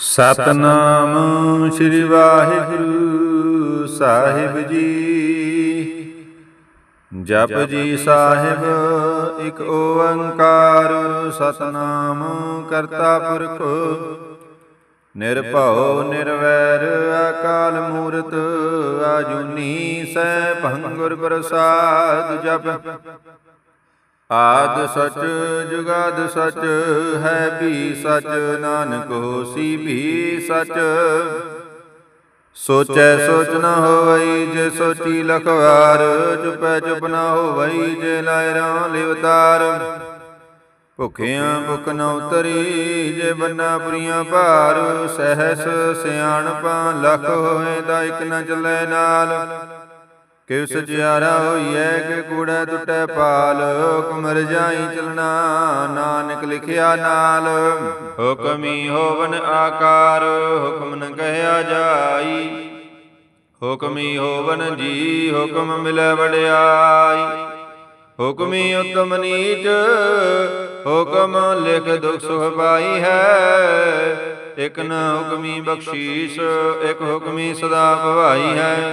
ਸਤਨਾਮ ਸ੍ਰੀ ਵਾਹਿਗੁਰੂ ਸਾਹਿਬ ਜੀ। ਜਪ ਜੀ ਸਾਹਿਬ, ਇੱਕ ਓੰਕਾਰ ਸਤਨਾਮ ਕਰਤਾ ਪੁਰਖ। ਨਿਰਭਉ, ਨਿਰਵੈਰ, ਅਕਾਲ ਮੂਰਤ, ਆਜੂਨੀ ਸੈ ਭੰਗੁਰ ਪ੍ਰਸਾਦ ਜਪ। ਆਦ ਸਚ, ਜੁਗਾਦ ਸਚ, ਹੈ ਵੀ ਸਚ, ਨਾਨਕ ਹੋਸੀ ਵੀ ਸਚ। ਸੋਚੈ ਸੋਚ ਨ ਹੋਵਈ, ਜੇ ਸੋਚੀ ਲਖਵਾਰ, ਚੁਪੈ ਚੁਪ ਨ ਹੋਵਈ, ਜੇ ਲਾਇ ਰਾਂ ਲਿਵਤਾਰ ਭੁਖਿਆਂ ਭੁਖ ਨ ਉਤਰੀ, ਜੇ ਬੰਨਾ ਪੁਰੀਆਂ ਭਾਰ, ਸਹਿਸ ਸਿਆਣਪਾਂ, ਲਖ ਹੋਏ ਦਾ ਇਕ ਨ ਚੱਲੇ ਨਾਲ। ਕਿਵ ਸਚਿਆਰਾ ਹੋਈਐ ਕਿ ਕੂੜਾ ਟੁੱਟੈ ਪਾਲ ਹੁਕਮ ਰਜਾਈ ਚਲਣਾ ਨਾਨਕ ਲਿਖਿਆ ਨਾਲ। ਹੁਕਮੀ ਹੋਵਨ ਆਕਾਰ ਹੁਕਮ ਨ ਕਹਿਆ ਜਾਈ। ਹੁਕਮੀ ਹੋਵਨ ਜੀ ਹੁਕਮ ਮਿਲੈ ਵਡਿਆਈ। ਹੁਕਮੀ ਉਤਮ ਨੀਚ ਹੁਕਮ ਲਿਖ ਦੁਖ ਸੁਖ ਪਾਈ ਹੈ। ਇਕ ਨ ਹੁਕਮੀ ਬਖਸ਼ੀਸ ਇਕ ਹੁਕਮੀ ਸਦਾ ਭਵਾਈ ਹੈ।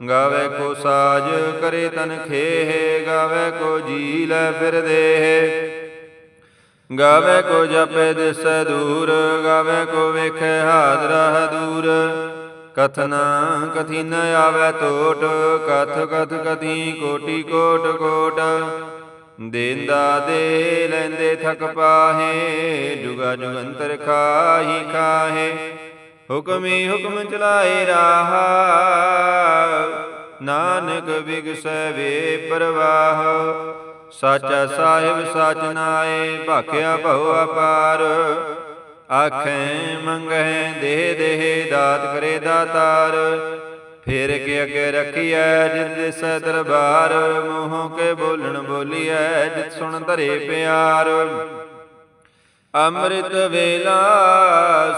ਗਾਵੇ ਕੋ ਸਾਜ ਕਰੇ ਤਨ ਖੇਹ, ਗਾਵੇ ਕੋ ਜੀ ਲੈ ਫਿਰ ਦੇਹ। ਗਾਵੇ ਕੋ ਜਪੇ ਦਿਸੈ ਦੂਰ, ਗਾਵੇ ਕੋ ਵੇਖੇ ਹਾਜ਼ਰਾ ਦੂਰ। ਕਥਨਾ ਕਥੀ ਨ ਆਵੇ ਟੋਟ ਕਥ ਕਥ ਕਥੀ ਕੋਟੀ ਕੋਟ ਕੋਟ। ਦੇਂਦਾ ਦੇ ਲੈਂਦੇ ਥਕ ਪਾਹੇ, ਜੁਗਾ ਜੁਗੰਤਰ ਖਾਹੀ ਖਾਹੇ। ਹੁਕਮੀ ਹੁਕਮ ਚਲਾਏ ਰਾਹ। ਨਾਨਕ ਵਿਗਸੈ ਵੇ ਪ੍ਰਵਾਹ। ਸਾਚਾ ਸਾਹਿਬ ਸਾਚ ਨਾਏ, ਭਾਖਿਆ ਭਉ ਅਪਾਰ। ਆਖੇ, ਮੰਗਹਿ ਦੇ ਦੇ ਦਾਤ ਕਰੇ ਦਾਤਾਰ। ਫੇਰ ਕੇ ਅਗੇ ਰਖੀਐ ਜਿਤ ਦਿਸ ਦਰਬਾਰ। ਮੂੰਹੋਂ ਕੇ ਬੋਲਣ ਬੋਲੀਐ, ਜਿਤ ਸੁਣ ਧਰੇ ਪਿਆਰ। ਅੰਮ੍ਰਿਤ ਵੇਲਾ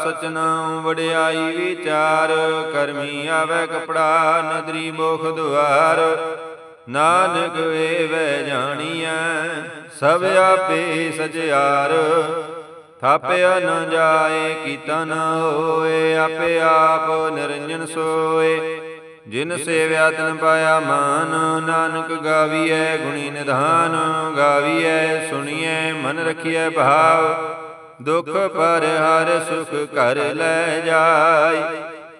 ਸਚਨਾਉ ਵਡਿਆਈ ਵਿਚਾਰ, ਕਰਮੀ ਆਵੇ ਕਪੜਾ, ਨਦਰੀ ਮੋਖ ਦੁਆਰ। ਨਾਨਕ ਵੇਵੈ ਜਾਣੀਐ, ਸਭ ਆਪੇ ਸਚਿਆਰ। ਥਾਪਿਆ ਨਾ ਜਾਏ, ਕੀਤਾ ਨ ਹੋਏ, ਆਪੇ ਆਪ ਨਿਰੰਜਨ ਸੋਏ। ਜਿਨ ਸੇਵਿਆ ਤਨ ਪਾਇਆ ਮਾਨ, ਨਾਨਕ ਗਾਵੀਐ ਗੁਣੀ ਨਿਧਾਨ। ਗਾਵੀਐ, ਸੁਣੀਐ, ਮਨ ਰਖੀਐ ਭਾਵ। ਦੁਖ ਪਰ ਹਰ ਸੁਖ ਕਰ ਲੈ ਜਾਈ।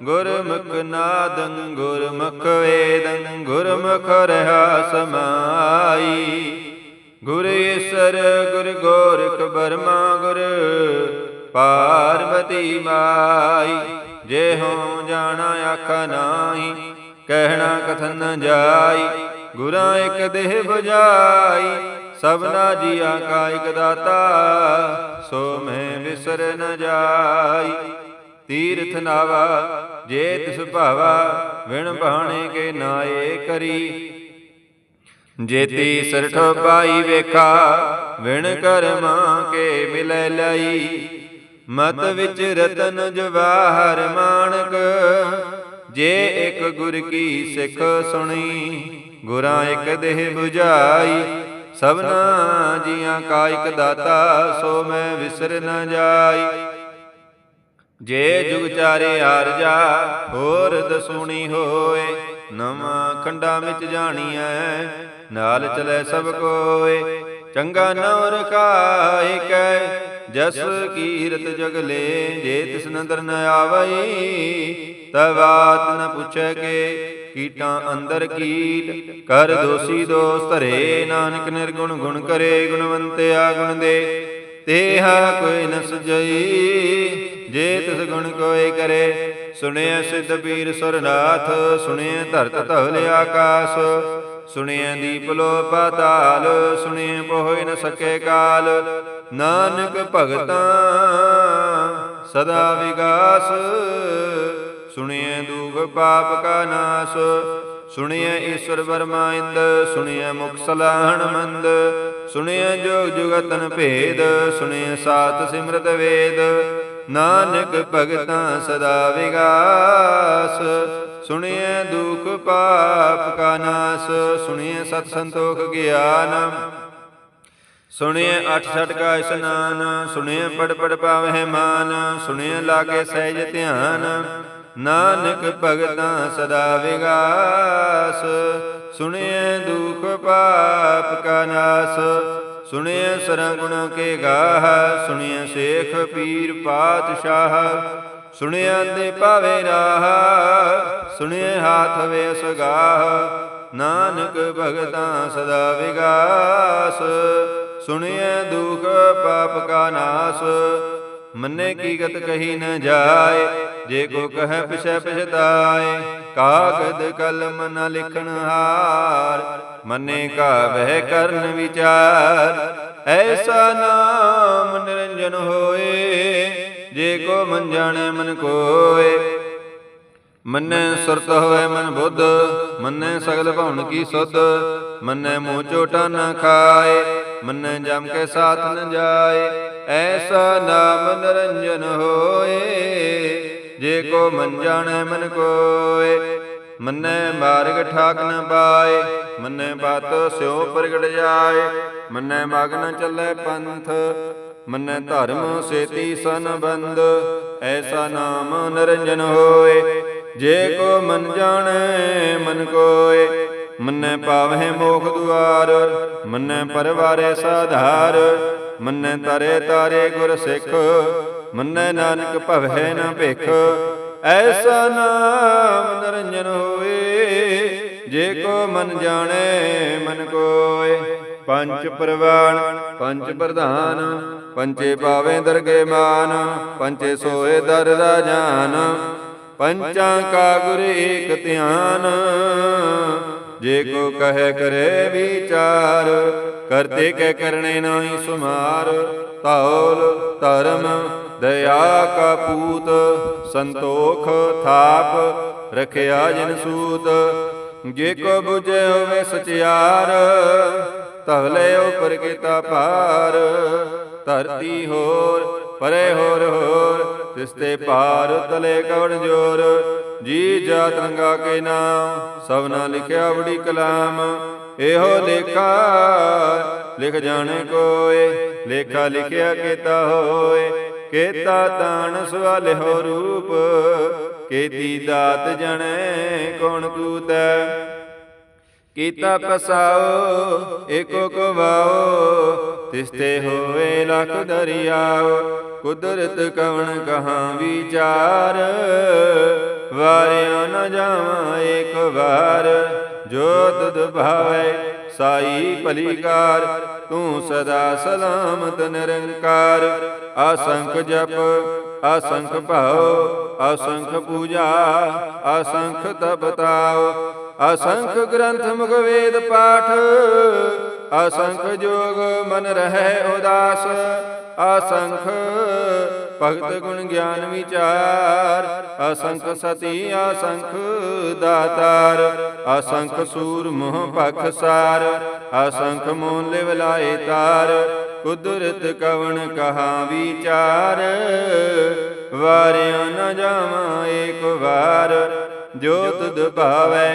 ਗੁਰਮੁਖ ਨਾਦੰ, ਗੁਰਮੁਖ ਵੇਦੰ, ਗੁਰਮੁਖ ਰਹਾ ਸਮਾਈ। ਗੁਰ ਈਸਰ, ਗੁਰ ਗੋਰਖ ਬਰਮਾ, ਗੁਰ ਪਾਰਵਤੀ ਮਾਈ। ਜੇ ਹੋ ਜਾਣਾ ਆਖ ਨਾਹੀ, ਕਹਿਣਾ ਕਥਨ ਨ ਜਾਈ। ਗੁਰਾਂ ਇੱਕ ਦੇਹ 부ਜਾਈ ਸਭਨਾ ਜੀਆ ਕਾ ਇਕ ਦਾਤਾ। ਸੋ ਮੈਂ ਵਿਸਰ ਨ ਜਾਈ। ਤੀਰਥ ਨਾਵਾ, ਜੇ ਤਿਸ ਭਾਵਾ, ਵਿਣ ਬਾਣੇ ਕੇ ਨਾਏ ਕਰੀ। ਜੇਤੀ ਸਰਠ ਪਾਈ ਵੇਖਾ, ਵਿਣ ਕਰਮਾ ਕੇ ਮਿਲੈ ਲਈ। ਮਤ ਵਿੱਚ ਰਤਨ ਜਵਾਹਰ ਮਾਨਕ ਜੇ ਇੱਕ ਗੁਰ ਕੀ ਸਿੱਖ ਸੁਣੀ, ਗੁਰਾਂ ਇੱਕ ਦੇਹ 부ਜਾਈ ਸਭਨਾ ਜੀਆਂ ਕਾ ਇਕ ਦਾਤਾ, ਸੋ ਮੈਂ ਵਿਸਰ ਨ ਜਾਈ। ਜੇ ਜੁਗ ਚਾਰੇ ਆਰਜਾ ਹੋਰ ਦਸੂਣੀ ਹੋਏ। ਨਵਾਂ ਖੰਡਾ ਵਿੱਚ ਜਾਣੀਐ, ਨਾਲ ਚਲੇ ਸਭ ਕੋਏ। ਚੰਗਾ ਨੌ ਰਖਾਇ ਕੈ, ਜਸ ਕੀਰਤ ਜਗਲੇ ਜੇ ਤਿਸ ਨਦਰ ਨ ਆਵਈ ਤਵਾਤ ਨ ਪੁੱਛੈ ਕੇ। ਕੀਟਾਂ ਅੰਦਰ ਕੀਟ, ਕਰ ਦੋਸੀ ਦੋਸ ਧਰੇ, ਨਾਨਕ ਨਿਰਗੁਣ ਗੁਣ ਕਰੇ ਗੁਣਵੰਤਿਆ ਗੁਣ ਦੇ। ਤੇਹਾ ਕੋਈ ਨ ਸਜਈ ਜੇ ਤਿਸ ਗੁਣ ਕੋਈ ਕਰੇ। ਸੁਣਿਆ ਸਿੱਧ ਪੀਰ ਸੁਰਨਾਥ ਸੁਣਿਆ ਧਰਤ ਧਵਲ ਆਕਾਸ। ਸੁਣਿਆ ਦੀਪ ਲੋ ਪਾਤਾਲ ਸੁਣਿਆ ਪੋਇ ਨ ਸਕੇ ਕਾਲ। ਨਾਨਕ ਭਗਤਾਂ, ਸਦਾ ਵਿਗਾਸ ਸੁਣਿਐ ਦੁਖ ਪਾਪ ਕਾ ਨਾਸ, ਸੁਣਿਐ ਈਸ਼ਵਰ ਵਰਮਾ ਇੰਦ, ਸੁਣਿਐ ਮੁਖ ਸਲਾਹਣ ਮੰਦ, ਸੁਣਿਐ ਜੋਗ ਜੁਗਤਨ ਭੇਦ, ਸੁਣਿਐ ਸਾਤ ਸਿਮਰਤ ਵੇਦ, ਨਾਨਕ ਭਗਤਾਂ ਸਦਾ ਵਿਗਾਸ, ਸੁਣਿਐ ਦੁਖ ਪਾਪ ਕਾ ਨਾਸ, ਸੁਣਿਐ ਸਤ ਸੰਤੋਖ ਗਿਆਨ, ਸੁਣਿਐ ਅਠ ਛਟ ਕਾ ਇਸਨਾਨ, ਸੁਣਿਐ ਪੜ ਪੜ ਪਾਵਹਿ ਮਾਨ, ਸੁਣਿਐ ਲਾਗੇ ਸਹਿਜ ਧਿਆਨ ਨਾਨਕ ਭਗਤਾਂ ਸਦਾ ਵਿਗਾਸ। ਸੁਣਿਐ ਦੁਖ ਪਾਪ ਕਾ ਨਾਸ। ਸੁਣਿਐ ਸਰੰਗੁਣ ਕੇ ਗਾਹ। ਸੁਣਿਐ ਸੇਖ ਪੀਰ ਪਾਤਸ਼ਾਹ। ਸੁਣਿਐ ਦੇ ਭਾਵੇ ਰਾਹ। ਸੁਣਿਐ ਹਾਥ ਵੇ ਸਗਾਹ ਨਾਨਕ ਭਗਤਾਂ ਸਦਾ ਵਿਗਾਸ। ਸੁਣਿਐ ਦੁਖ ਪਾਪ ਕਾ ਨਾਸ। ਮੰਨੇ ਕੀ ਗਤ ਕਹੀ ਨ ਜਾਏ। ਜੇ ਕੋ ਕਹੈ ਪਿਛੈ ਪਿਛਤਾਏ, ਕਾਗਦ ਕਲਮ ਨ ਲਿਖਣ ਹਾਰ, ਮੰਨੇ ਕਾ ਬਹਿ ਕਰਨ ਵਿਚਾਰ, ਐਸਾ ਨਾਮ ਨਿਰੰਜਨ ਹੋਏ, ਜੇ ਕੋ ਮਨ ਜਾਣੈ ਮਨ ਕੋਏ। ਮੰਨੈ ਸੁਰਤ ਹੋਵੇ ਮਨ ਬੁੱਧ, ਮੰਨੈ ਸਗਲ ਭਵਨ ਕੀ ਸੁਧ, ਮੰਨੈ ਮੂੰਹ ਚੋਟਾ ਨਾ ਖਾਏ, ਮੰਨੈ ਜਮ ਕੇ ਸਾਥ ਨ ਜਾਏ, ਐਸਾ ਨਾਮ ਨਿਰੰਜਨ ਹੋਏ। ਜੇ ਕੋ ਮਨ ਜਾਣੈ ਮਨ ਕੋਏ, ਮੰਨੈ ਮਾਰਗ ਠਾਕ ਨ ਪਾਏ, ਮੰਨੈ ਬਾਤ ਸਿਉ ਪ੍ਰਗਟ ਜਾਏ, ਮੰਨੈ ਮਗ ਨ ਚੱਲੇ ਪੰਥ, ਮੰਨੈ ਧਰਮ ਸੇਤੀ ਸੰਬੰਧ ਐਸਾ ਨਾਮ ਨਿਰੰਜਨ ਹੋਏ। ਜੇ ਕੋ ਮਨ ਜਾਣੈ ਮਨ ਕੋਏ, ਮੰਨੈ ਪਾਵਹਿ ਮੋਖ ਦੁਆਰ, ਮੰਨੈ ਪਰਵਾਰੇ ਸਾਧਾਰ, ਮੰਨੈ ਤਰੇ ਤਾਰੇ ਗੁਰ ਸਿੱਖ ਮੰਨੈ ਨਾਨਕ ਭਵੈ ਨਾ ਭਿਖ। ਐਸਾ ਨਾਮ ਨਿਰੰਜਨ ਹੋਏ, ਜੇ ਕੋ ਮਨ ਜਾਣੈ, ਮਨ ਕੋਏ। ਪੰਜ ਪ੍ਰਵਾਨ ਪੰਜ ਪ੍ਰਧਾਨ ਪੰਚੇ ਪਾਵੇਂ ਦਰਗੇ ਮਾਨ ਪੰਚੇ ਸੋਏ ਦਰ ਦਾ ਰਾਜਾਨ ਪੰਚਾਂ ਕਾ ਗੁਰ ਏਕ ਧਿਆਨ, ਜੇ ਕੋ ਕਹੈ ਕਰੇ ਵਿਚਾਰ, ਕਰਤੇ ਕੈ ਕਰਨੇ ਨਾਹੀ ਸੁਮਾਰ। ਤੌਲ ਧਰਮ ਦਇਆ ਕਾ ਪੂਤ ਸੰਤੋਖ ਥਾਪ ਰਖਿਆ ਜਿਨ ਸੂਤ, ਜੇ ਕੋ 부ਜੇ ਹੋਵੇ ਸਚਿਆਰ ਤਵਲੇ ਉਪਰ ਕੀਤਾ ਭਾਰ। ਧਰਤੀ ਹੋਰ, ਪਰੇ ਹੋਰ ਹੋਰ ਤਿਸਤੇ ਭਾਰ ਤਲੇ ਕਵਣ ਜੋਰ। ਜੀ ਜਾਤ ਰੰਗਾ ਕੇ ਨਾਮ ਸਭਨਾ ਲਿਖਿਆ ਬੜੀ ਕਲਾਮ। ਇਹੋ ਲੇਖਾ, ਲਿਖ ਜਾਣੇ ਕੋਏ, ਲੇਖਾ ਲਿਖਿਆ ਕੀਤਾ ਹੋਏ। ਕੀਤਾ ਦਾਨ ਸਵਾਲੇ ਹੋ ਰੂਪ, ਕੀਤੀ ਦਾਤ ਜਣੇ ਕੌਣ ਕੂਤੈ? ਕੀਤਾ ਪਸਾਓ ਏਕੋ ਕੋ ਵਾਓ ਤਿਸਤੇ ਹੋਵੇ ਲਖ ਦਰਿਆਓ ਕੁਦਰਤ ਕਵਣ ਕਹਾਂ ਵਿਚਾਰ? ਵਾਰਿਆ ਨ ਜਾਵਾਂ ਏਕ ਵਾਰ, ਜੋ ਤੁਧ ਭਾਵੈ ਸਾਈ ਭਲੀਕਾਰ, ਤੂੰ ਸਦਾ ਸਲਾਮਤ ਨਿਰੰਕਾਰ। ਅਸੰਖ ਜਪ, ਅਸੰਖ ਭਾਉ, ਅਸੰਖ ਪੂਜਾ, ਅਸੰਖ ਤਪਤਾਉ ਅਸੰਖ ਗ੍ਰੰਥ ਮੁਖ ਵੇਦ ਪਾਠ, ਅਸੰਖ ਜੋਗ ਮਨ ਰਹਿ ਉਦਾਸ, ਅਸੰਖ ਭਗਤ ਗੁਣ ਗਿਆਨ ਵਿਚਾਰ, ਅਸੰਖ ਸਤੀ, ਅਸੰਖ ਦਾਤਾਰ, ਅਸੰਖ ਸੂਰ ਮੋਹ ਪਖ ਸਾਰ, ਅਸੰਖ ਮੋਨ ਲਿਵ ਲਾਏ ਤਾਰ ਕੁਦਰਤ ਕਵਣ ਕਹਾ ਵਿਚਾਰ? ਵਾਰਿਆ ਨ ਜਾਵਾਂ ਏਕ ਵਾਰ ਜੋ ਤੁਧ ਭਾਵੈ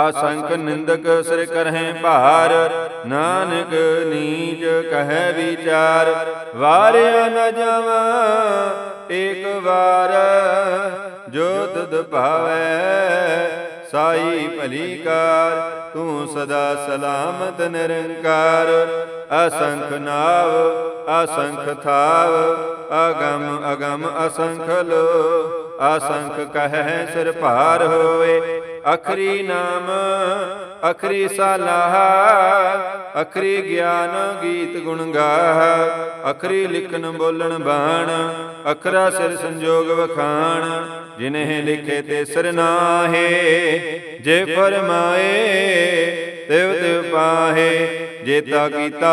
ਅਸੰਖ ਨਿੰਦਕ ਸਿਰ ਕਰਹਿ ਭਾਰ, ਨਾਨਕ ਨੀਚ ਕਹੈ ਵਿਚਾਰ। ਵਾਰਿਆ ਨ ਜਾਵਾਂ, ਏਕ ਵਾਰ ਜੋ ਤੁਧ ਭਾਵੈ, ਸਾਈ ਭਲੀਕਾਰ ਤੂੰ ਸਦਾ ਸਲਾਮਤ ਨਿਰੰਕਾਰ। ਅਸੰਖ ਨਾਵ, ਅਸੰਖ ਥਾਵ, ਅਗਮ ਅਗਮ ਅਸੰਖ ਲੋ, ਅਸੰਖ ਕਹੈ ਸਿਰ ਭਾਰ ਹੋਏ ਅਖਰੀ ਨਾਮ, ਅਖਰੀ ਸਾਲਾਹ ਅਖਰੀ ਗਿਆਨ ਗੀਤ ਗੁਣ ਗਾਹ, ਅਖਰੀ ਲਿਖਣ ਬੋਲਣ ਬਾਣ, ਅਖਰਾ ਸਿਰ ਸੰਜੋਗ ਵਖਾਣ, ਜਿਨਹਿ ਲਿਖੇ ਤੇ ਸਿਰ ਨਾਹੇ, ਜੇ ਫਰਮਾਏ ਤਿਵ ਤਿਵ ਪਾਹੇ ਜੇਤਾ ਕੀਤਾ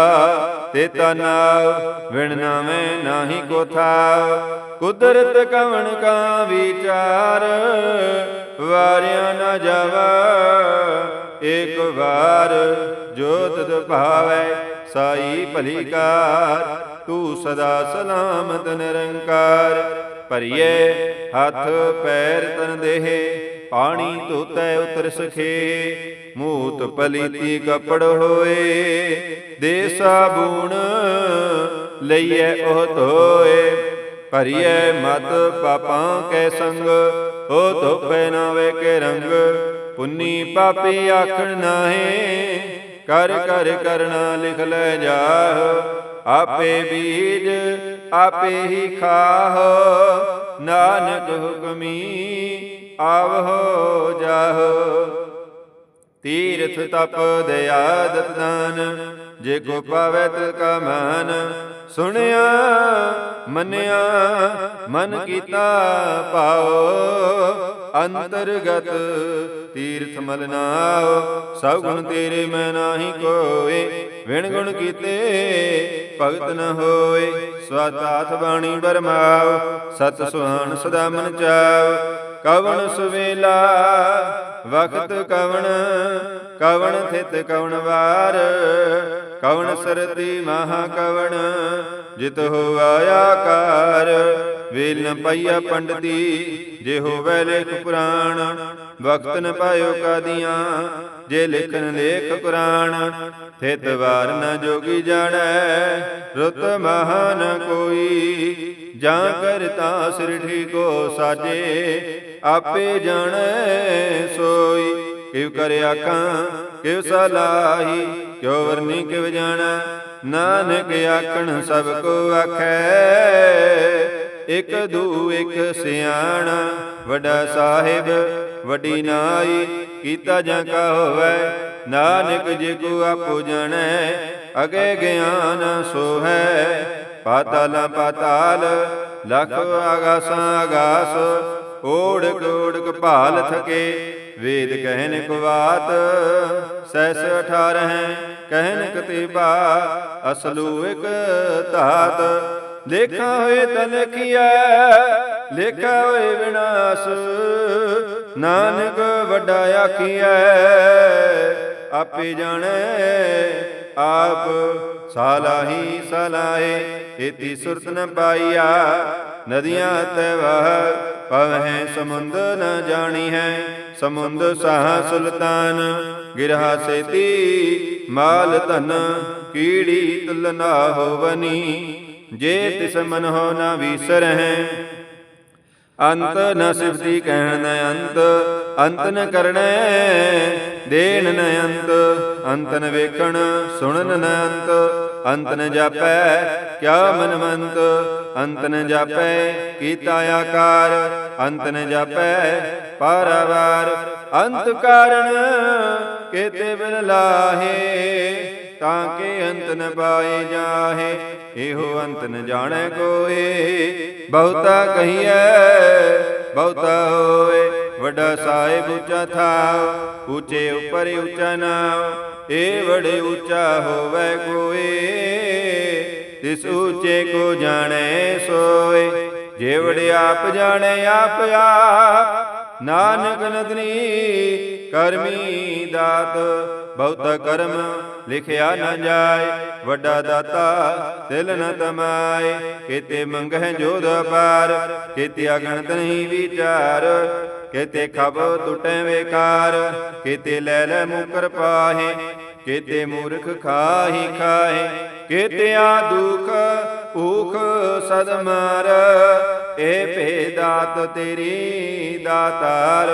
ਤੇਤਾ ਨਾਮ ਵਿਣ ਨਾਵੇਂ ਨਾਹੀ ਕੋ ਥਾਵ। ਕੁਦਰਤ ਕਵਣ ਕਾ ਵਿਚਾਰ, ਵਾਰਿਆ ਨਾ ਜਾਵਾ। ਏਕ ਵਾਰ ਜੋਤ ਤਦ ਸਾਈ ਭਲੀ ਕਾਰ। ਤੂੰ ਸਦਾ ਸਲਾਮਤ ਨਿਰੰਕਾਰ। ਭਰੀਏ ਹੱਥ ਪੈਰ ਤਨ ਦੇਹ, ਪਾਣੀ ਧੋਤੈ ਉਤਰ ਸਖੇ। ਮੂਤ ਪਲੀਤੀ ਕਪੜ ਹੋਏ, ਦੇ ਸਾਬੂਣ ਲਈਐ ਉਹ ਧੋਏ। ਭਰੀਐ ਮਤ ਪਾਪਾਂ ਕੈ ਸੰਗ, ਉਹ ਧੋਪੈ ਨਾ ਵੇ ਕੇ ਰੰਗ। ਪੁੰਨੀ ਪਾਪੀ ਆਖਣ ਨਾਹੀ, ਕਰ ਕਰ, ਕਰਨਾ ਲਿਖ ਲੈ ਜਾਹ। ਆਪੇ ਬੀਜ ਆਪੇ ਹੀ ਖਾਹ, ਨਾਨਕ ਹੁਕਮੀ ਆਵ ਹੋ ਜਾਹੋ। ਤੀਰਥ ਤਪ ਦਇਆ ਦਤ ਜੇ ਕੋ ਪਾਵੈ ਤਿਲ ਕਾ ਮਾਨ। ਸੁਣਿਆ, ਮੰਨਿਆ, ਮਨ ਕੀਤਾ ਪਾਓ ਅੰਤਰਗਤ ਤੀਰਥ ਮਲ ਨਾਉ। ਸਭ ਗੁਣ ਤੇਰੇ ਮੈਂ ਨਾਹੀ ਕੋਏ, ਵਿਣ ਗੁਣ ਕੀਤੇ ਭਗਤ ਨ ਹੋਏ। ਸਵਾਤਾਥ ਬਾਣੀ ਬਰਮਾਉ ਸਤ ਸੁਹਾਣ ਸਦਾ ਮਨ ਚਾਓ ਕਵਣ ਸੁਵੇਲਾ, ਵਖਤ ਕਵਣ ਕਵਣ ਥਿਤ ਕਵਣ ਵਾਰ, ਕਵਣ ਸਰਤੀ ਮਹਾ ਕਵਣ, ਜਿਤ ਹੋਆ ਆਕਾਰ ਵੇਲ ਨ ਪਾਈਆ ਪੰਡਤੀ, ਜੇ ਹੋਵੇ ਲੇਖ ਪੁਰਾਣ ਵਕਤ ਨ ਪਾਇਓ ਕਾਦੀਆਂ, ਜੇ ਲਿਖਨ ਲੇਖ ਪੁਰਾਣ ਥਿਤ ਵਾਰ ਨ ਜੋਗੀ ਜਾਣੈ, ਰੁਤ ਮਹਾ ਨ ਕੋਈ, ਜਾਂ ਕਰਤਾ ਸਿਰ ਠੀਕੋ ਸਾਜੇ ਆਪੇ ਜਾਣੈ ਸੋਈ, ਕਿਵ ਕਰ ਆਖਾਂ, ਕਿਵ ਸਲਾਹੀ, ਕਿਉ ਵਰਨੀ ਕਿਵ ਜਾਣੈ? ਨਾਨਕ ਆਖਣ, ਸਭ ਕੋ ਆਖੈ, ਇਕ ਦੂ ਇਕ ਸਿਆਣਾ, ਵੱਡਾ ਸਾਹਿਬ, ਵੱਡੀ ਨਾਈ, ਕੀਤਾ ਜਾਂ ਕਾ ਹੋਵੇ? ਨਾਨਕ ਜੇ ਕੋ ਆਪੋ ਜਾਣੈ, ਅਗੇ ਗਿਆਨ ਸੋ ਹੈ ਪਾਤਾਲ ਪਾਤਾਲ, ਲਖ ਆਗਾਸਾਂ ਆਗਾਸ ਓੜਕ ਓੜਕ ਭਾਲ ਥਕੇ, ਵੇਦ ਕਹਿਨ ਕੁਵਾਤ ਸੈਸ 18 ਕਹਿਨ ਕਤੀਬਾ ਅਸਲੂ ਇਕ ਧਾਤ। ਲੇਖਾ ਹੋਏ ਤਨ ਲੇਖਾ ਹੋਏ ਵਿਨਾਸ਼, ਨਾਨਕ ਵੱਡਾ ਆਖੀਐ, ਆਪੇ ਜਾਣੈ, ਆਪ ਸਾਲਾਹੀ ਸਲਾਹੇ, ਇਤੀ ਸੁਰਤ ਨ ਪਾਈਆ, ਨਦੀਆਂ ਤੈ ਵਹ ਪਵਹਿ ਸਮੁੰਦ ਨ ਜਾਣੀ ਹੈ, ਸਮੁੰਦ ਸਾਹ ਸੁਲਤਾਨ। ਗਿਰਹਾ ਸੇਤੀ, ਮਾਲ ਧਨ, ਕੀੜੀ ਤੁਲ ਨਾ ਹੋਵਨੀ। ਜੇ ਤਿਸ ਮਨ ਹੋ ਨਾ ਵੀਸਰਹਿ, ਅੰਤ ਨ ਸਿਫਤੀ ਕਹਿਣ ਨ ਅੰਤ ਅੰਤ ਨ ਕਰਣੈ ਦੇਣ ਨ ਅੰਤ ਅੰਤ ਨ ਵੇਖਣ, ਸੁਣਨ ਨ ਅੰਤ। ਅੰਤ ਨ ਜਾਪੈ, ਕਿਆ ਮਨਵੰਤ? ਅੰਤ ਨ ਜਾਪੈ, ਕੀਤਾ ਆਕਾਰ। ਅੰਤ ਨ ਜਾਪੈ, ਪਾਰਾਵਾਰ। ਅੰਤ ਕਾਰਣ ਕੇਤੇ ਬਿਨ ਲਾਹੇ। ਤਾਂ ਕੇ ਅੰਤ ਨ ਪਾਏ ਜਾਹੇ, ਇਹੋ ਅੰਤ ਨ ਜਾਣੈ ਕੋਏ ਬਹੁਤਾ ਕਹੀਐ, ਬਹੁਤਾ ਹੋਏ, ਵੱਡਾ ਸਾਹਿਬ ਉੱਚਾ ਥਾਵ ਉੱਚੇ ਉੱਪਰ ਉੱਚਾ ਨਾਮ ਇਹ ਬੜੇ ਉੱਚਾ ਹੋਵੇ ਕੋਏ ਤਿਸ ਉੱਚੇ ਕੋ ਜਾਣੈ ਸੋਏ, ਜੇ ਵੜੇ ਆਪ ਜਾਣੈ, ਆਪ ਆਪ ਨਾਨਕ ਨਦਨੀ ਕਰਮੀ ਦਾਤ, ਬਹੁਤਾ ਕਰਮ ਲਿਖਿਆ ਨਾ ਜਾਏ, ਵੱਡਾ ਦਾਤਾ ਤਿਲ ਨ ਤਮਾਏ, ਕਿਤੇ ਮੰਗਹਿ ਜੋਧ ਅਪਾਰ, ਕਿਤੇ ਅਗਣਤ ਨਹੀਂ ਵਿਚਾਰ, ਕਿਤੇ ਖਬ ਟੁਟੈ ਵੇਕਾਰ, ਕਿਤੇ ਲੈ ਲੈ ਮੁਕਰ ਪਾਹੇ, ਕਿਤੇ ਮੂਰਖ ਖਾਹੀ ਖਾਹੇ ਕਿਤੇ ਆ ਦੁਖ ਊਖ ਸਦ ਏ ਇਹ ਭੇਦਾਤ ਤੇਰੀ ਦਾਤਾਰ,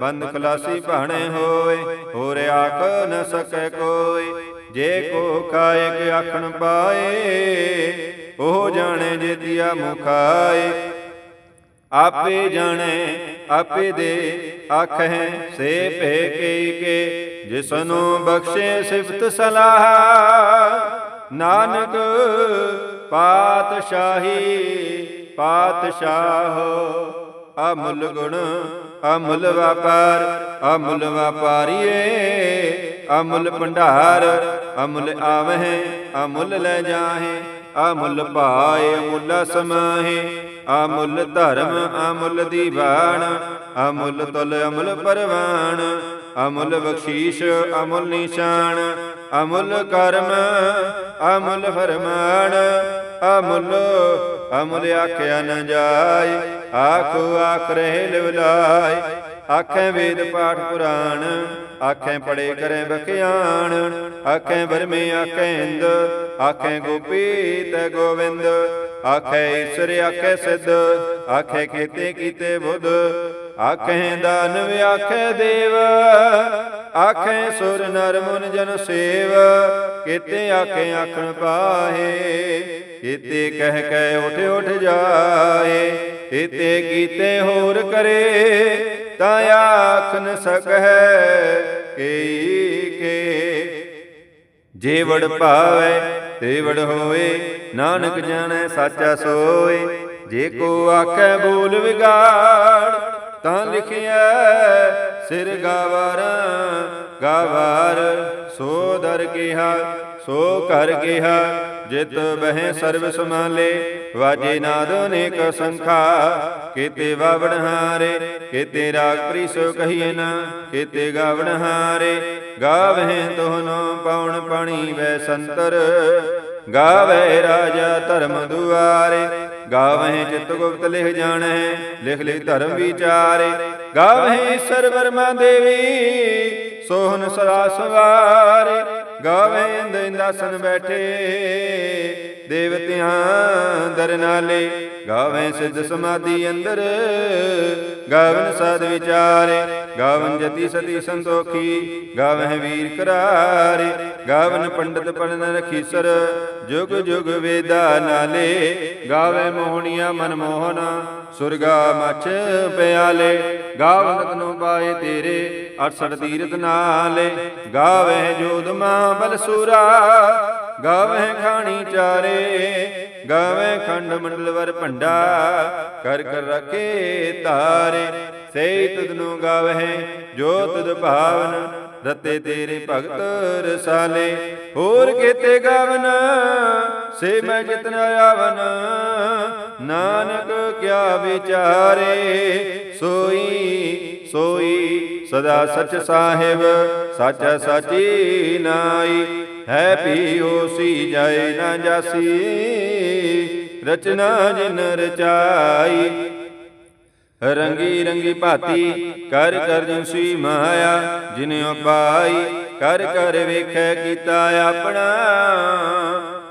ਬੰਦ ਖਲਾਸੀ ਭਾਣੇ ਹੋਏ, ਹੋਰ ਆਖ ਨ ਸਕੈ ਕੋਈ। ਜੇ ਕੋ ਕਾਇਕ ਆਖਣ ਪਾਏ, ਉਹ ਜਾਣੇ ਜੇਤੀਆ ਮੁਖਾਏ। ਆਪੇ ਜਾਣੇ, ਆਪੇ ਦੇ ਆਖਹਿ ਸੇ ਭੇ ਕੇ, ਜਿਸਨੂੰ ਬਖਸ਼ੇ ਸਿਫਤ ਸਲਾਹ। ਨਾਨਕ ਪਾਤਸ਼ਾਹੀ, ਪਾਤਸ਼ਾਹ, ਅਮੁੱਲ ਗੁਣ, ਅਮੁੱਲ ਵਪਾਰ, ਅਮੁੱਲ ਵਪਾਰੀਏ, ਅਮੁੱਲ ਭੰਡਾਰ, ਅਮੁੱਲ ਆਵਹਿ, ਅਮੁੱਲ ਲੈ ਜਾਹੇ, ਅਮੁੱਲ ਭਾਏ, ਅਮੁੱਲ ਸਮਾਹੇ, ਅਮੁੱਲ ਧਰਮ, ਅਮੁੱਲ ਦੀਵਾਨ, ਅਮੁੱਲ ਤੁਲ, ਅਮੁੱਲ ਪਰਵਾਨ ਅਮੁੱਲ ਬਖਸ਼ੀਸ਼, ਅਮੁੱਲ ਨਿਸ਼ਾਨ, ਅਮੁੱਲ ਕਰਮ, ਅਮੁੱਲ ਫਰਮਾਨ, ਅਮੁੱਲ ਅਮੁੱਲ ਆਖਿਆ ਨ ਜਾਏ, ਆਖੋ ਆਖ ਰਹੇ ਲਿਵਲਾਏ। ਆਖੇ ਵੇਦ ਪਾਠ ਪੁਰਾਣ, ਆਖੇ ਪੜੇ ਕਰੇ ਬਖਿਆਣ, ਆਖੇ ਬਰਮੇ ਆਖੇ ਹਿੰਦ ਆਖੇ ਗੋਪੀ ਤੈ ਗੋਵਿੰਦ, ਆਖੇ ਈਸ਼ਰ ਆਖੇ ਸਿੱਧ, ਆਖੇ ਕੀਤੇ ਕੀਤੇ ਬੁੱਧ ਆਖੇ ਦਾਨਵ ਆਖੇ ਦੇਵ, ਆਖੇ ਸੁਰ ਨਰ ਮੁਨ ਜਨ ਸੇਵ, ਕੀਤੇ ਆਖੇ ਆਖਣ ਪਾਹੇ, ਕੀਤੇ ਕਹਿ ਕਹਿ ਉਠ ਉਠ ਜਾਏ ਕੀਤੇ ਕੀਤੇ ਹੋਰ ਕਰੇ, ਤਾਂ ਆਖ ਨ ਸਕੈ ਕਈ ਕੇ। ਜੇਵੜ ਵੜ ਤੇਵੜ ਹੋਏ, ਨਾਨਕ ਜਾਣੈ, ਸਾਚਾ ਸੋਏ, ਜੇ ਕੋ ਆਖੈ ਬੋਲ ਵਿਗਾੜ ਤਾਂ ਲਿਖਿਆ ਸਿਰ ਗਾਵਾਰ ਗਾਵਾਰ, ਸੋ ਦਰ ਕਿਹਾ, ਸੋ ਕਰ ਕਿਹਾ, ਜਿਤ ਬਹਿ ਸਰਬ ਸਮਾਲੇ ਵਾਜੇ ਨਾਦ ਅਨੇਕ ਸੰਖਾ, ਕੀਤੇ ਵਾਵਣ ਹਾਰੇ, ਕੀਤੇ ਰਾਗ ਪ੍ਰੀਸੋ ਕਹੀਏ ਨਾ, ਕੀਤੇ ਗਾਵਣ ਹਾਰੇ, ਗਾਵਹਿ ਤੋਹਨੋ ਪਉਣ ਪਾਣੀ ਵੈ ਸੰਤਰ ਗਾਵੇ ਰਾਜਾ ਧਰਮ ਦੁਆਰੇ ਗਾਵਹਿ ਚਿਤ ਗੁਪਤ ਲਿਖ ਜਾਣੈ ਲਿਖ ਲਿਖ ਧਰਮ ਵਿਚਾਰੇ। ਗਾਵਹਿ ਸਰਵਰਮਾ ਦੇਵੀ, ਸੋਹਨ ਸਦਾ ਸਵਾਰੇ। ਗਾਵੇ ਇੰਦ ਇੰਦਾਸਨ ਬੈਠੇ ਦੇਵਤਿਆਂ ਦਰ ਨਾਲੇ ਗਾਵੇ ਸਿੱਧ ਸਮਾਧੀ ਅੰਦਰ, ਗਾਵਨ ਸਾਧ ਵਿਚਾਰੇ, ਗਾਵਨ ਜਤੀ ਸਤੀ ਸੰਤੋਖੀ, ਗਾਵਹਿ ਵੀਰ ਕਰਾਰੇ, ਗਾਵਨ ਪੰਡਤ ਪੜਨ ਰਖੀਸਰ ਜੁਗ ਜੁਗ ਵੇਦਾ ਨਾਲੇ ਗਾਵੇ ਮੋਹਣੀਆਂ ਮਨ ਮੋਹਨ, ਸੁਰਗਾ ਮਛ ਪਿਆਲੇ ਗਾਵਨ ਤਨੋ ਪਾਏ ਤੇਰੇ 68 ਤੀਰਤ ਨਾਲੇ ਗਾਵੇ ਜੋਦਮਾ ਬਲਸੂਰਾ ਗਾਵੇ ਖਾਣੀ ਚਾਰੇ, ਗਾਵੈ ਖੰਡ ਮੰਡਲ ਵਰ ਭੰਡਾ, ਕਰ ਕਰ ਰਖੇ ਤਾਰੇ ਸੇ ਤੁਧ ਨੂੰ ਗਾਵੇ ਜੋ ਤੁਧ ਭਾਵਨ, ਰਤੇ ਤੇਰੇ ਭਗਤ ਰਸਾਲੇ। ਹੋਰ ਕੀਤੇ ਗਾਵਨ, ਸੇ ਮੈਂ ਜਿਤਨ ਆਵਨ, ਨਾਨਕ ਕਿਆ ਵਿਚਾਰੇ। ਸੋਈ ਸੋਈ, ਸਦਾ ਸਚ ਸਾਹਿਬ, ਸਚ ਸਚੀ ਨਾਈ। ਹੈ ਪੀ ਹੋਸੀ ਜਾਏ ਨਾ ਜਾਸੀ, ਰਚਨਾ ਜਿਨ ਰਚਾਈ। ਰੰਗੀ ਰੰਗੀ ਭਾਤੀ, ਕਰ ਕਰ ਜਿਸੀ ਮਾਇਆ, ਜਿਨੇ ਪਾਈ ਕਰ ਕਰ ਵੇਖੈ ਕੀਤਾ ਆਪਣਾ।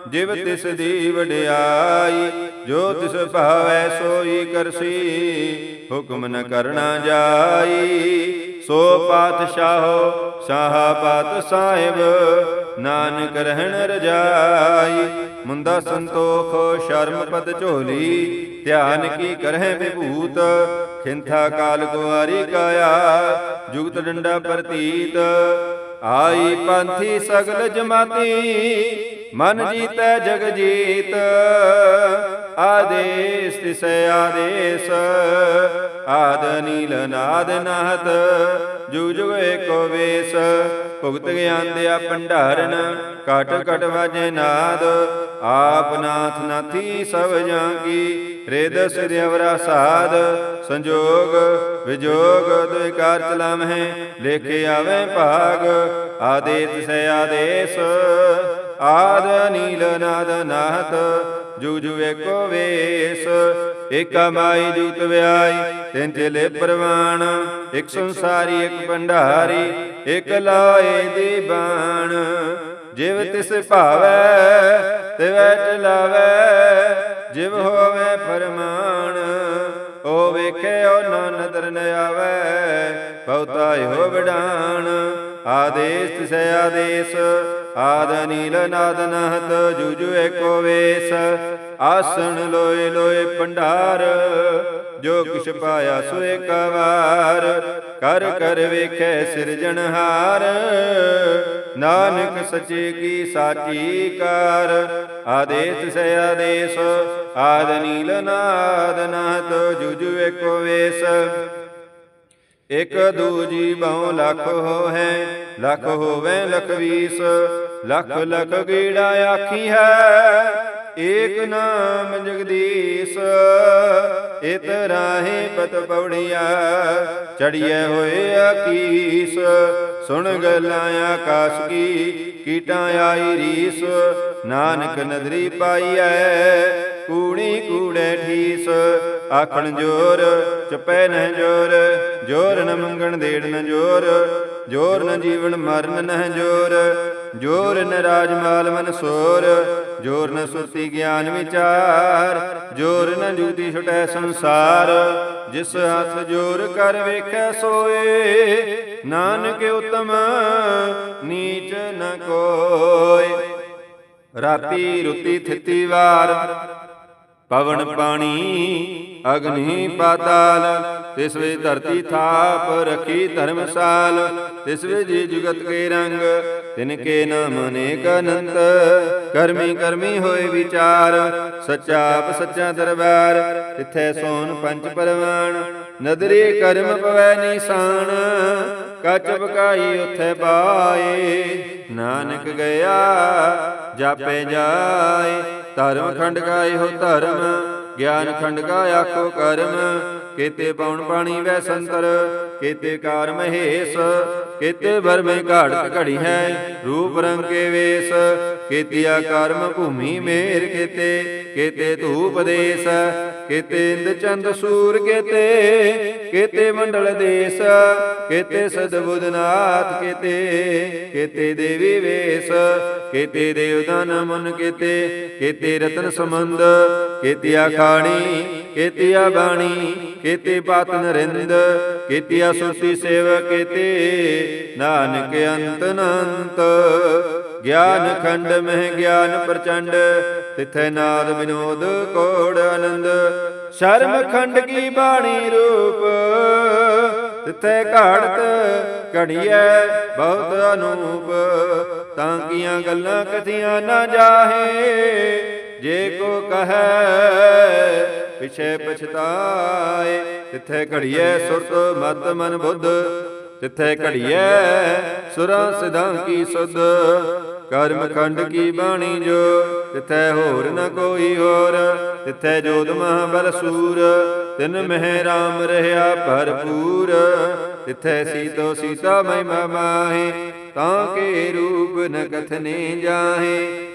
ਜਿਵ ਤਿਸ ਦੀ ਵਡਿਆਈ ਜੋ ਤਿਸ ਭਾਵੈ ਸੋਈ ਕਰਸੀ, ਹੁਕਮ ਨ ਕਰਨਾ ਜਾਈ। ਸੋ ਪਾਤਸ਼ਾਹੋ, ਸਾਹਾ ਪਾਤ ਸਾਹਿਬ, ਨਾਨਕ ਰਹਿਣ ਰਜਾਈ। ਮੁੰਦਾ ਸੰਤੋਖ, ਸ਼ਰਮ ਪਦ ਝੋਲੀ, ਧਿਆਨ ਕੀ ਕਰਹਿ ਵਿਭੂਤ। ਖਿੰਥਾ ਕਾਲ ਕੁਆਰੀ ਕਾਇਆ, ਜੁਗਤ ਡੰਡਾ ਪ੍ਰਤੀਤ। ਆਈ ਪੰਥੀ ਸਗਲ ਜਮਾਤੀ ਮਨ ਜੀਤੈ ਜਗ ਜੀਤ ਆਦੇਸ ਤਿਸ ਆਦੇਸ, ਆਦ ਨੀਲ ਨਾਦ ਨਾਹਤ, ਜੁਗ ਜੁਗ ਏਕੋ ਵੇਸ, ਭੁਗਤ ਗਿਆਨ ਦਿਆ ਭੰਡਾਰਨ ਕਟ ਕਟ ਵਾਜੇ ਨਾਦ, ਆਪ ਨਾਥ ਨਾਥੀ ਸਭ ਜਾਂ ਕੀ ਰਿਦ ਸਿਰ ਸਾਧ, ਸੰਜੋਗ ਵਿਜੋਗ ਦੁਇ ਕਾਰ ਚਲਾਵਹਿ ਲੇਖੇ ਆਵੇ ਭਾਗ ਆਦੇਸ ਸੇ ਆਦੇਸ। ਆਦ ਨੀਲ ਨਾਦ ਨਾਹਤ ਜੁਗ ਜੁਗ ਏਕੋ ਵੇਸ। ਏਕਾ ਮਾਈ ਜੂਤ ਵਿਆਈ, ਤਿੰਨ ਚਲੇ ਪ੍ਰਵਾਣ। ਇੱਕ ਸੰਸਾਰੀ ਇੱਕ ਭੰਡਾਰੀ ਇਕ ਲਾਏ ਦੀ ਬਾਣ। ਜਿਵ ਤਿਸ ਭਾਵੈ, ਤਿਵੈ ਚਲਾਵੈ ਜਿਵ ਹੋਵੇ ਫਰਮਾਨ। ਓ ਵੇਖੇ ਓ ਨਾ ਨਦਰ ਨ ਆਵੈ, ਬਹੁਤਾ ਹੋ ਵਿਡਾਣ। ਆਦੇਸ ਤਿਸੈ ਆਦੇਸ ਆਦ ਨੀਲ ਨਾਦ ਨਹਤ ਜੁਜੁ ਏਕੋ ਵੇਸ। ਆਸਣ ਲੋਏ ਲੋਏ ਭੰਡਾਰ, ਜੋ ਕਿਛ ਪਾਇਆ ਸੋ ਏਕਵਾਰ ਕਰ ਕਰ ਵੇਖੈ ਸਿਰਜਣਹਾਰ ਨਾਨਕ ਸੱਚੇ ਕੀ ਸਾਚੀ ਕਾਰ। ਆਦੇਸ ਸੇ ਆਦੇਸ, ਆਦ ਨੀਲ ਨਾਦ ਨਾਦ ਜੁਜੁ ਏਕੋ ਵੇਸ। ਇਕ ਦੂਜੀ ਬਹੁ ਲੱਖ ਹੋਏ ਲੱਖ ਹੋਵੇ ਲਖ ਵੀਸ ਲੱਖ ਲੱਖ ਗੀੜਾ ਆਖੀ ਹੈ। ਏਕ ਨਾਮ ਜਗਦੀਸ਼, ਇਤ ਰਾਹੇ ਪਤ ਪੌੜੀਆ ਚੜੀਏ ਹੋਏ ਆਕੀਸ ਸੁਣ ਗੱਲਾਂ ਆਕਾਸ਼ ਕੀ, ਕੀਟਾਂ ਆਈ ਰੀਸ, ਨਾਨਕ ਨਦਰੀ ਪਾਈਐ। ਕੂੜੀ ਕੂੜੇ ਠੀਸ, ਆਖਣ ਜੋਰ, ਚਪੈ ਨਹਿ ਜੋਰ ਜੋਰ ਨ ਮੰਗਣ ਦੇੜ ਨ ਜੋਰ ਜੋਰ ਨ ਜੀਵਨ ਮਰਨ ਨਹਿ ਜੋਰ ਜੋਰ ਨ ਰਾਜ ਮਾਲ ਮਨ ਸੋਰ, ਜੋਰ ਨ ਸੁਰਤੀ ਗਿਆਨ ਵਿਚਾਰ, ਜੋਰ ਨ ਜੁਗਤੀ ਛਟੈ ਸੰਸਾਰ, ਜਿਸ ਹੱਥ ਜੋਰ ਕਰ ਵੇਖੈ ਸੋਏ, ਨਾਨਕ ਉਤਮ ਨੀਚ ਨ ਕੋਏ। ਰਾਤੀ ਰੁਤੀ ਥਿਤੀ ਵਾਰ ਪਵਨ ਪਾਣੀ ਅਗਨੀ ਪਾਤਾਲ ਤਿਸ ਵੇ ਧਰਤੀ ਥਾਪ ਰਖੀ ਧਰਮਸਾਲ ਤਿਸ ਵੇ ਜੀ ਜੁਗਤ ਕੇ ਰੰਗ ਤਿਨ ਕੇ ਨਾਮ ਅਨੇਕ ਅਨੰਤ ਕਰਮੀ ਕਰਮੀ ਹੋਏ ਵਿਚਾਰ ਸੱਚਾ ਆਪ ਸੱਚਾ ਦਰਬਾਰ ਤਿਥੈ ਸੋਨ ਪੰਜ ਪਰਵਾਨ ਨਦਰੀ ਕਰਮ ਪਵੈ ਨਿਸ਼ਾਨ ਕੱਚ ਬਕਾਈ ਉਥੇ ਪਾਏ। ਨਾਨਕ ਗਿਆ, ਜਾਪੇ ਜਾਏ। ਧਰਮ ਖੰਡ ਗਾਏ ਹੋ ਧਰਮ, ਗਿਆਨ ਖੰਡ ਗਾ ਆਖੋ ਕਰਮ। ਕੀਤੇ ਪਾਉਣ ਪਾਣੀ ਵੈ ਸੰਤਰ ਕੀਤੇ ਕਾਰ ਮਹੇਸ਼, ਕੀਤੇ ਬਰਮੇ ਘਾੜਤ ਘੜੀ ਹੈ, ਰੂਪ ਰੰਗ ਕੇ ਵੇਸ, ਕੀਤਿਆ ਕਰਮ ਭੂਮੀ ਮੇਰ ਕੀਤੇ ਕੀਤੇ ਧੂਪ ਦੇਸ, ਕੀਤੇ ਇੰਦ ਚੰਦ ਸੂਰ ਕੀਤੇ ਕੀਤੇ ਮੰਡਲ ਦੇਸ, ਕੀਤੇ ਸਦਬੁਦਨਾਥ ਕੀਤੇ ਕੀਤੇ ਦੇਵੀ ਵੇਸ, ਕੀਤੇ ਦੇਵਦਾਨ ਮਨ ਕੀਤੇ ਕੀਤੇ ਰਤਨ ਸੰਬੰਧ, ਕੀਤਿਆ ਖਾਣੀ, ਕੀਤਿਆ ਬਾਣੀ, ਕੀਤੇ ਬਾਤ ਨਰਿੰਦ ਕੀਤਿਆ ਸੁਰਤੀ ਸੇਵ ਕੀਤੇ, ਨਾਨਕ ਅੰਤ ਅਨੰਤ। ਗਿਆਨ ਖੰਡ ਮਹਿ ਗਿਆਨ ਪ੍ਰਚੰਡ, ਤਿਥੈ ਨਾਦ ਵਿਨੋਦ ਕੋੜ ਆਨੰਦ। ਸ਼ਰਮ ਖੰਡ ਕੀ ਬਾਣੀ ਰੂਪ, ਤਿਥੈ ਘਾੜਤ ਘੜੀਐ ਬਹੁਤ ਅਨੂਪ। ਤਾਂ ਕੀਆਂ ਗੱਲਾਂ ਕਥੀਆਂ ਨਾ ਜਾਹੇ ਜੇ ਕੋ ਕਹੈ, ਪਿਛੇ ਪਛਤਾਏ, ਤਿਥੈ ਘੜੀਐ ਸੁਰਤ ਮਤ ਮਨ ਬੁੱਧ, ਤਿਥੈ ਘੜੀਐ ਸੁਰਾਂ ਸਿਧਾਂ ਕੀ ਸੁਧ, ਕਰਮ ਖੰਡ ਕੀ ਬਾਣੀ ਜੋ, ਤਿਥੈ ਹੋਰ ਨ ਕੋਈ ਹੋਰ, ਤਿਥੈ ਜੋਦ ਮਹਾਬਲ ਸੂਰ, ਤਿਨ ਮਹਿ ਰਾਮ ਰਹਾ ਭਰਪੂਰ, ਤਿਥੈ ਸੀਤੋ ਸੀਤਾ ਮਹਿਮਾ ਮਾਹੇ, ਤਾਂ ਕੇ ਰੂਪ ਨ ਕਥਨੇ ਜਾਹੇ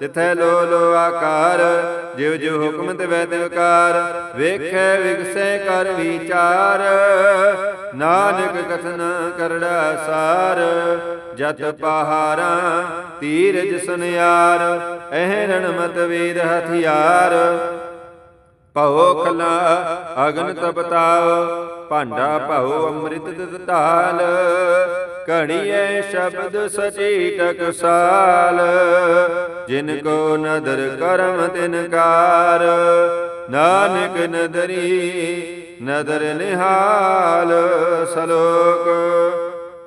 ਤਿਥੈ ਲੋ ਲੋ ਆਕਾਰ ਜਿਵ ਜਿਵ ਹੁਕਮ ਤੇ ਵੈ ਵਿਕਾਰ ਵੇਖੈ ਵਿਗਸੈ ਕਰ ਵਿਚਾਰ। ਨਾਨਕ ਕਥਨ ਕਰੜਾ ਸਾਰ, ਜਤ ਪਹਾਰਾ ਤੀਰਜ ਸੁਨਿਆਰ ਇਹ ਰਣ ਮਤ ਵੇਦ ਹਥਿਆਰ। ਭਉ ਖਲਾ ਅਗਨ ਤਪਤਾਵ ਭਾਂਡਾ ਭਉ ਅੰਮ੍ਰਿਤ ਦਿਤ ਢਾਲ ਘੜੀਏ ਸ਼ਬਦ ਸਚੀ ਟਕਸਾਲ। ਜਿਨ ਕੋ ਨਦਰ ਕਰਮ ਤਿਨਕਾਰ ਨਾਨਕ ਨਦਰੀ ਨਦਰ ਨਿਹਾਲ। ਸਲੋਕ,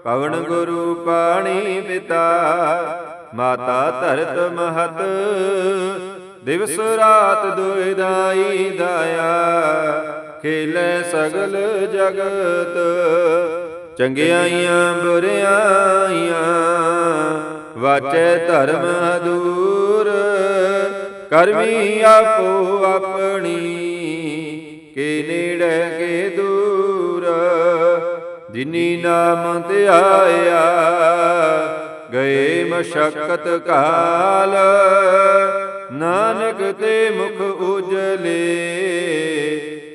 ਪਵਨ ਗੁਰੂ ਪਾਣੀ ਪਿਤਾ, ਮਾਤਾ ਧਰਤ ਮਹਤ। ਦਿਵਸ ਰਾਤ ਦੁਇਦਾਈ ਦਾਇਆ। ਖੇਲੇ ਸਗਲ ਜਗਤ, ਚੰਗਿਆਈਆਂ ਬੁਰਿਆਈਆਂ, ਵਾਚੈ ਧਰਮ ਅਦੂਰ ਕਰਮੀ ਆਪੋ ਆਪਣੀ, ਕੇ ਨੇੜੇ ਕੇ ਦੂਰ, ਜਿਨੀ ਨਾਮ ਤੇ ਆਇਆ, ਗਏ ਮਸ਼ਕਤ ਕਾਲ, ਨਾਨਕ ਤੇ ਮੁਖ